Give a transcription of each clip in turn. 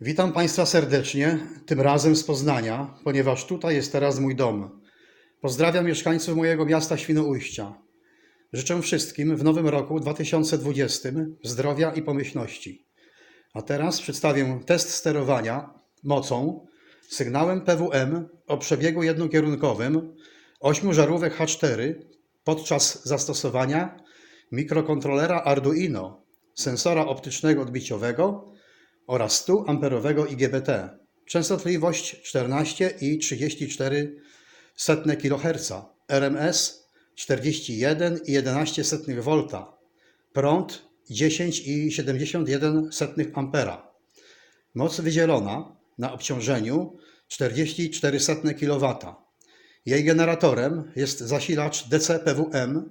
Witam Państwa serdecznie, tym razem z Poznania, ponieważ tutaj jest teraz mój dom. Pozdrawiam mieszkańców mojego miasta Świnoujścia. Życzę wszystkim w nowym roku 2020 zdrowia i pomyślności. A teraz przedstawię test sterowania mocą sygnałem PWM o przebiegu jednokierunkowym 8 żarówek H4 podczas zastosowania mikrokontrolera Arduino, sensora optycznego odbiciowego oraz 100 amperowego IGBT. Częstotliwość 14,34 kHz, RMS 41,11 V, prąd 10,71 A. Moc wydzielona na obciążeniu 44 kW. Jej generatorem jest zasilacz DC-PWM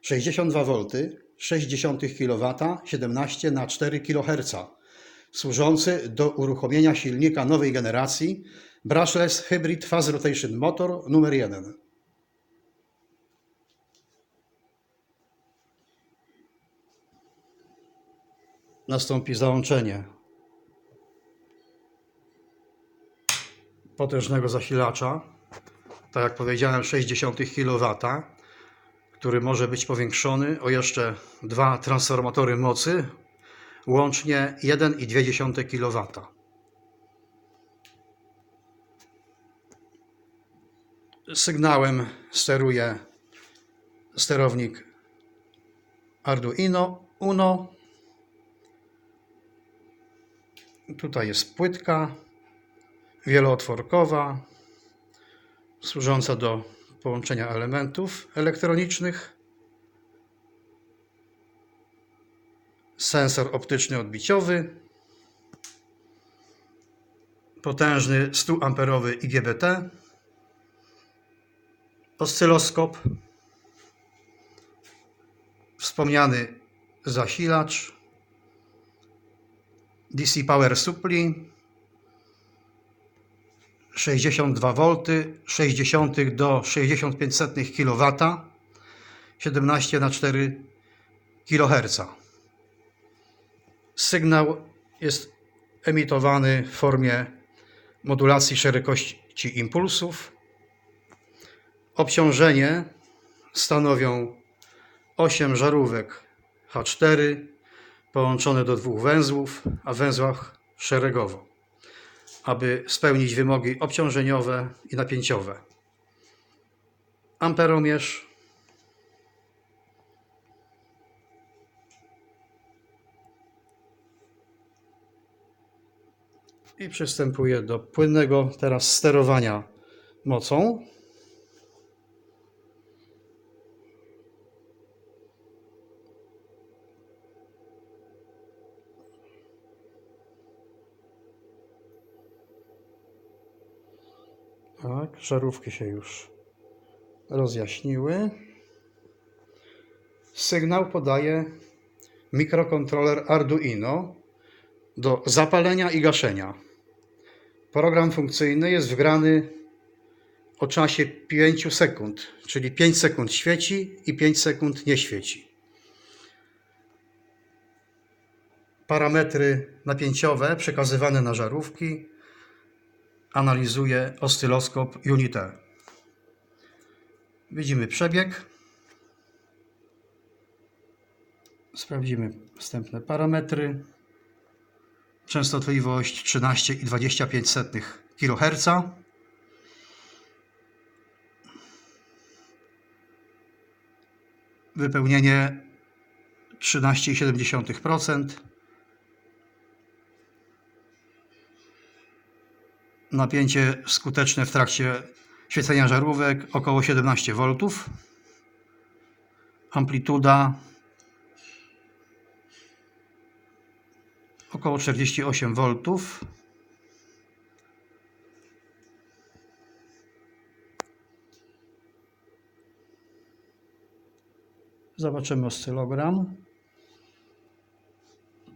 62 V 0,6 kW 17 na 4 kHz służący do uruchomienia silnika nowej generacji Brushless Hybrid Fast Rotation Motor numer 1. Nastąpi załączenie potężnego zasilacza, tak jak powiedziałem 0,6 kW, który może być powiększony o jeszcze dwa transformatory mocy łącznie 1,2 kW. Sygnałem steruje sterownik Arduino Uno. Tutaj jest płytka wielootworkowa służąca do połączenia elementów elektronicznych. Sensor optyczny odbiciowy, potężny 100 amperowy IGBT, oscyloskop, wspomniany zasilacz, DC Power Supply, 62 V, 60 do 65 kW, 17 na 4 kHz. Sygnał jest emitowany w formie modulacji szerokości impulsów. Obciążenie stanowią 8 żarówek H4 połączone do dwóch węzłów, a węzłach szeregowo, aby spełnić wymogi obciążeniowe i napięciowe. Amperomierz i przystępuję do płynnego teraz sterowania mocą. Tak, żarówki się już rozjaśniły. Sygnał podaje mikrokontroler Arduino do zapalenia i gaszenia. Program funkcyjny jest wgrany o czasie 5 sekund, czyli 5 sekund świeci i 5 sekund nie świeci. Parametry napięciowe przekazywane na żarówki analizuje oscyloskop Unite. Widzimy przebieg. Sprawdzimy wstępne parametry częstotliwość 13,25 kHz. Wypełnienie 13,7%. Napięcie skuteczne w trakcie świecenia żarówek około 17 V. Amplituda około 48 V. Zobaczymy oscylogram.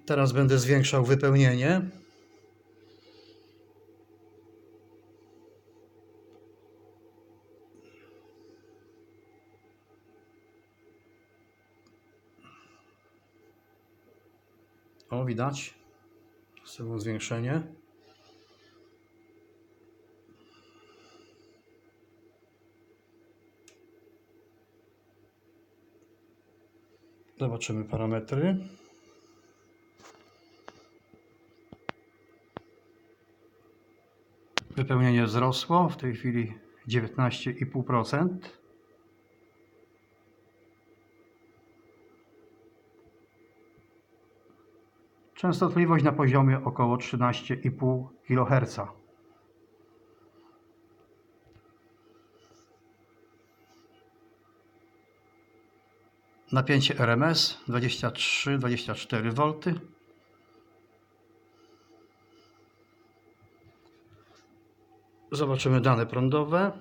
Teraz będę zwiększał wypełnienie. O, widać. Wsuwam zwiększenie. Zobaczymy parametry. Wypełnienie wzrosło w tej chwili 19,5%. Częstotliwość na poziomie około 13,5 kHz. Napięcie RMS 23-24 V. Zobaczymy dane prądowe.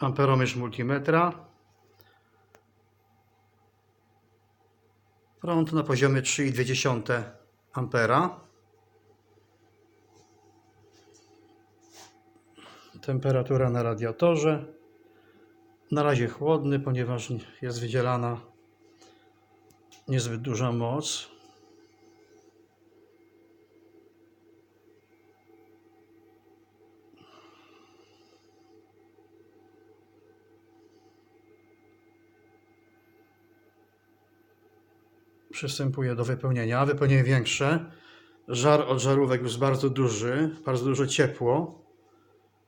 Amperomierz multimetra. Prąd na poziomie 3,2 ampera. Temperatura na radiatorze. Na razie chłodny, ponieważ jest wydzielana niezbyt duża moc. Przystępuję do wypełnienia. Wypełnienie większe. Żar od żarówek jest bardzo duży, bardzo dużo ciepło.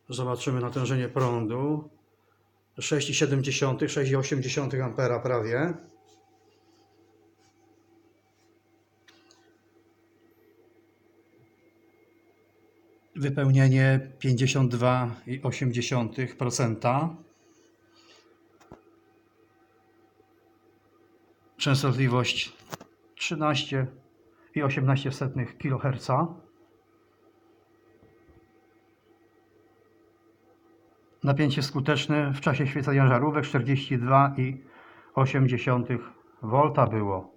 Zobaczymy natężenie prądu. 6,7, 6,8 ampera prawie. Wypełnienie 52,8%. Częstotliwość 13,18 kHz. Napięcie skuteczne w czasie świecenia żarówek 42,8 V było.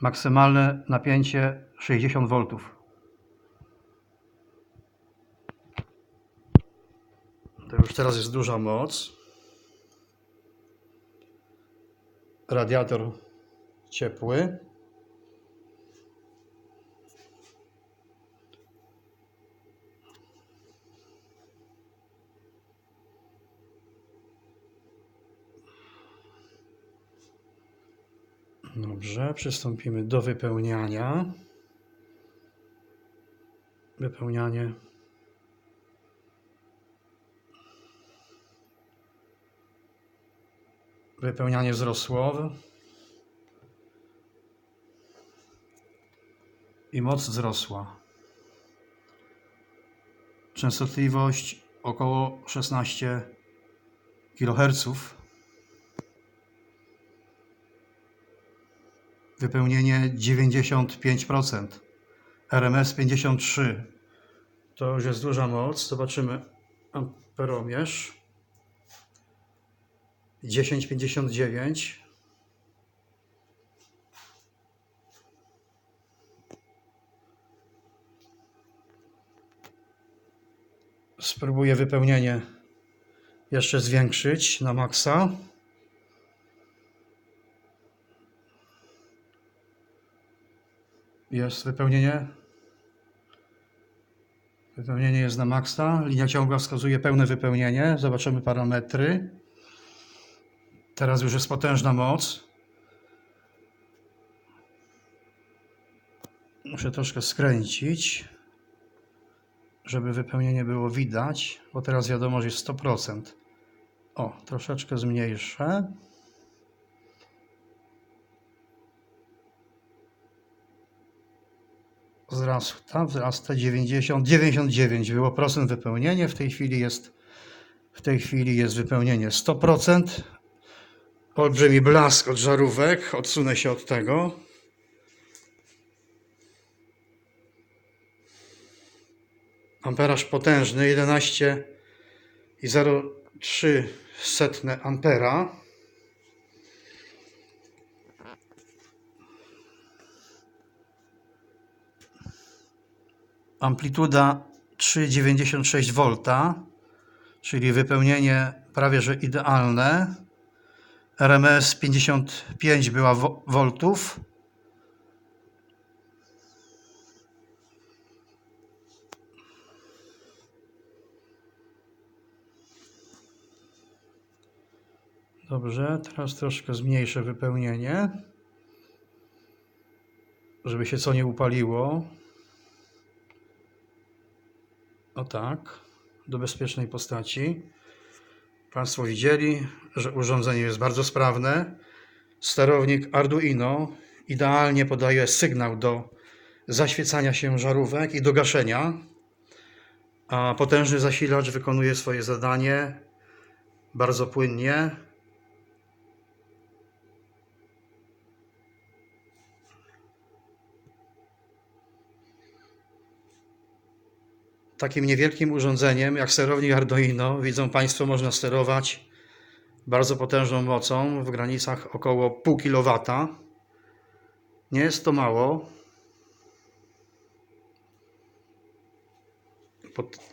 Maksymalne napięcie 60 V. To już teraz jest duża moc. Radiator ciepły. Dobrze, przystąpimy do wypełniania. Wypełnianie. Wypełnianie wzrosło. I moc wzrosła. Częstotliwość około 16 kHz. Wypełnienie 95%. RMS 53. To już jest duża moc. Zobaczymy amperomierz. 10,59. Spróbuję wypełnienie jeszcze zwiększyć na maksa. Jest wypełnienie. Wypełnienie jest na maksa. Linia ciągła wskazuje pełne wypełnienie. Zobaczymy parametry. Teraz już jest potężna moc. Muszę troszkę skręcić, żeby wypełnienie było widać, bo teraz wiadomo, że jest 100%. O, troszeczkę zmniejszę. Wzrasta, wzrasta 90, 99 było procent wypełnienie, w tej chwili jest w tej chwili jest wypełnienie 100%. Olbrzymi blask od żarówek. Odsunę się od tego. Amperaż potężny 11,03 setne ampera. Amplituda 3,96 V, czyli wypełnienie prawie że idealne. RMS 55 była voltów. Dobrze, teraz troszkę zmniejszę wypełnienie, żeby się co nie upaliło. O tak, do bezpiecznej postaci. Państwo widzieli, że urządzenie jest bardzo sprawne. Sterownik Arduino idealnie podaje sygnał do zaświecania się żarówek i do gaszenia, a potężny zasilacz wykonuje swoje zadanie bardzo płynnie. Takim niewielkim urządzeniem jak sterownik Arduino, widzą Państwo, można sterować bardzo potężną mocą w granicach około pół kW. Nie jest to mało.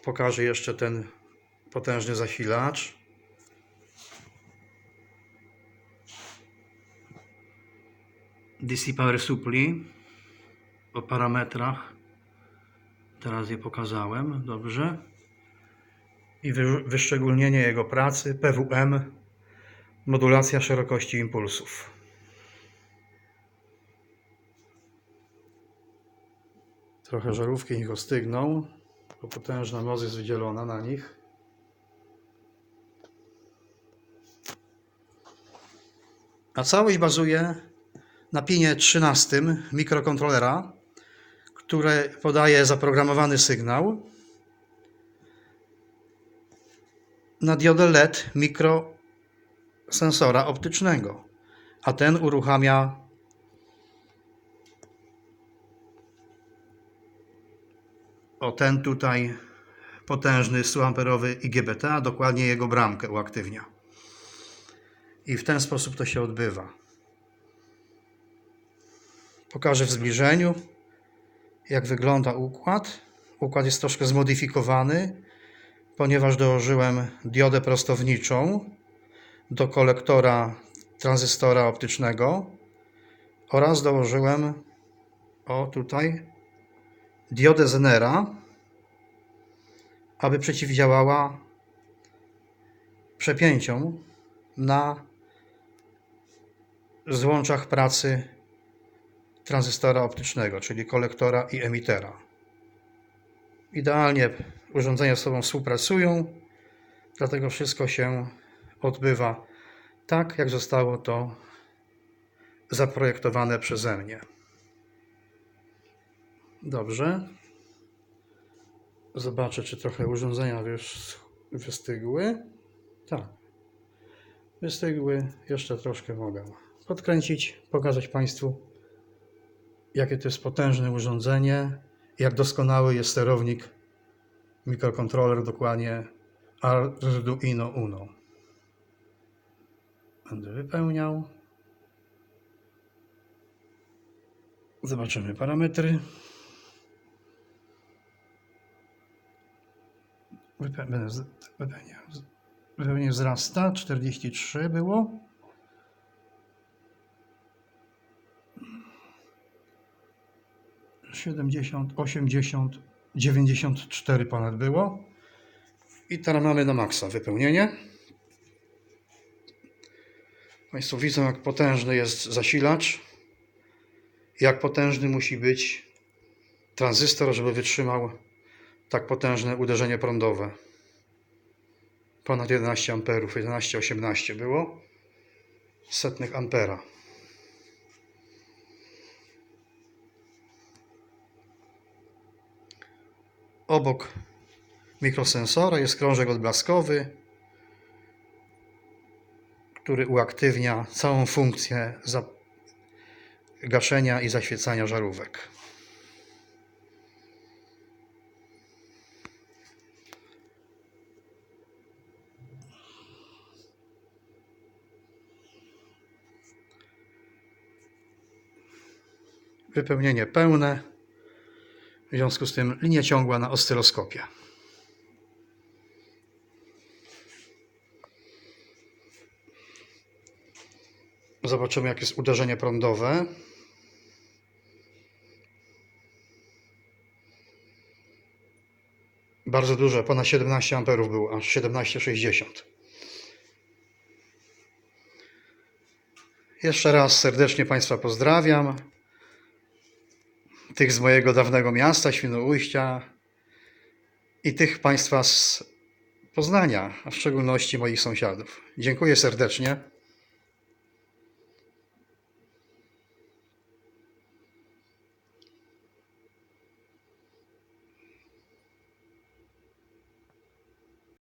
Pokażę jeszcze ten potężny zasilacz. DC Power Supply o parametrach. Teraz je pokazałem, dobrze. I wy- wyszczególnienie jego pracy PWM, modulacja szerokości impulsów. Trochę żarówki niech ostygną, bo potężna moc jest wydzielona na nich. A całość bazuje na pinie 13 mikrokontrolera, które podaje zaprogramowany sygnał na diodę LED mikrosensora optycznego, a ten uruchamia o ten tutaj potężny 100-amperowy IGBT, a dokładnie jego bramkę uaktywnia. I w ten sposób to się odbywa. Pokażę w zbliżeniu, jak wygląda układ. Układ jest troszkę zmodyfikowany, ponieważ dołożyłem diodę prostowniczą do kolektora tranzystora optycznego oraz dołożyłem o tutaj diodę Zenera, aby przeciwdziałała przepięciom na złączach pracy tranzystora optycznego, czyli kolektora i emitera. Idealnie urządzenia z sobą współpracują, dlatego wszystko się odbywa tak, jak zostało to zaprojektowane przeze mnie. Dobrze. Zobaczę, czy trochę urządzenia już wystygły. Tak. Wystygły. Jeszcze troszkę mogę podkręcić, pokazać Państwu, jakie to jest potężne urządzenie, jak doskonały jest sterownik, mikrokontroler, dokładnie Arduino Uno. Będę wypełniał. Zobaczymy parametry. Wype- będę z- Wypełnienie wypełnienie wzrasta. 43 było. Siedemdziesiąt, osiemdziesiąt, dziewięćdziesiąt cztery ponad było. I teraz mamy na maksa wypełnienie. Państwo widzą, jak potężny jest zasilacz. Jak potężny musi być tranzystor, żeby wytrzymał tak potężne uderzenie prądowe. Ponad 11 amperów, 11-18 było. Setnych ampera. Obok mikrosensora jest krążek odblaskowy, który uaktywnia całą funkcję gaszenia i zaświecania żarówek. Wypełnienie pełne, w związku z tym linia ciągła na oscyloskopie. Zobaczymy, jakie jest uderzenie prądowe. Bardzo duże, ponad 17 amperów było, aż 17,60. Jeszcze raz serdecznie Państwa pozdrawiam. Tych z mojego dawnego miasta, Świnoujścia i tych Państwa z Poznania, a w szczególności moich sąsiadów. Dziękuję serdecznie.